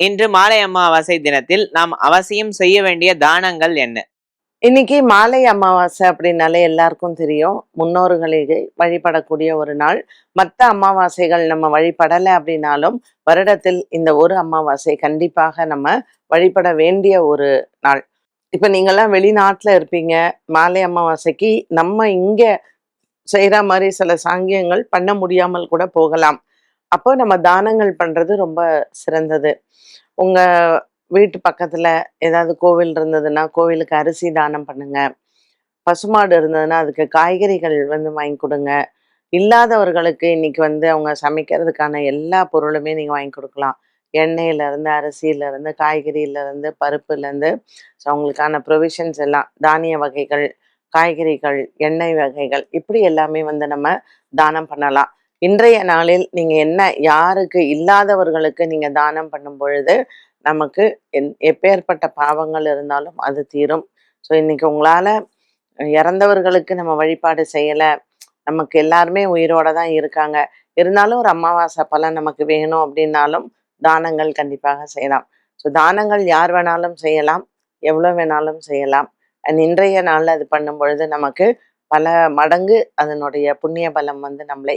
இன்று மாலை அமாவாசை தினத்தில் நாம் அவசியம் செய்ய வேண்டிய தானங்கள் என்ன? இன்னைக்கு மாலை அமாவாசை அப்படின்னாலே எல்லாருக்கும் தெரியும். முன்னோர்களை வழிபடக்கூடிய ஒரு நாள். மற்ற அமாவாசைகள் நம்ம வழிபடலை அப்படின்னாலும் வருடத்தில் இந்த ஒரு அமாவாசை கண்டிப்பாக நம்ம வழிபட வேண்டிய ஒரு நாள். இப்போ நீங்கள்லாம் வெளிநாட்டில் இருப்பீங்க. மாலை அமாவாசைக்கு நம்ம இங்கே செய்கிற மாதிரி சில சாங்கியங்கள் பண்ண முடியாமல் கூட போகலாம். அப்போ நம்ம தானங்கள் பண்ணுறது ரொம்ப சிறந்தது. உங்கள் வீட்டு பக்கத்தில் ஏதாவது கோவில் இருந்ததுன்னா கோவிலுக்கு அரிசி தானம் பண்ணுங்க. பசுமாடு இருந்ததுன்னா அதுக்கு காய்கறிகள் வந்து வாங்கி கொடுங்க. இல்லாதவர்களுக்கு இன்னைக்கு வந்து அவங்க சமைக்கிறதுக்கான எல்லா பொருளுமே நீங்கள் வாங்கி கொடுக்கலாம். எண்ணெயிலேருந்து அரிசியிலேருந்து காய்கறியிலேருந்து பருப்புலேருந்து ஸோ அவங்களுக்கான ப்ரொவிஷன்ஸ் எல்லாம் தானிய வகைகள் காய்கறிகள் எண்ணெய் வகைகள் இப்படி எல்லாமே வந்து நம்ம தானம் பண்ணலாம். இன்றைய நாளில் நீங்கள் என்ன யாருக்கு இல்லாதவர்களுக்கு நீங்கள் தானம் பண்ணும் பொழுது நமக்கு என் எப்பேற்பட்ட பாவங்கள் இருந்தாலும் அது தீரும். ஸோ இன்னைக்கு உங்களால் இறந்தவர்களுக்கு நம்ம வழிபாடு செய்யலை நமக்கு எல்லாருமே உயிரோட தான் இருக்காங்க இருந்தாலும் ஒரு அமாவாசை பலன் நமக்கு வேணும் அப்படின்னாலும் தானங்கள் கண்டிப்பாக செய்யலாம். ஸோ தானங்கள் யார் வேணாலும் செய்யலாம் எவ்வளோ வேணாலும் செய்யலாம். அண்ட் இன்றைய நாளில் அது பண்ணும் பொழுது நமக்கு பல மடங்கு அதனுடைய புண்ணிய பலம் வந்து நம்மளை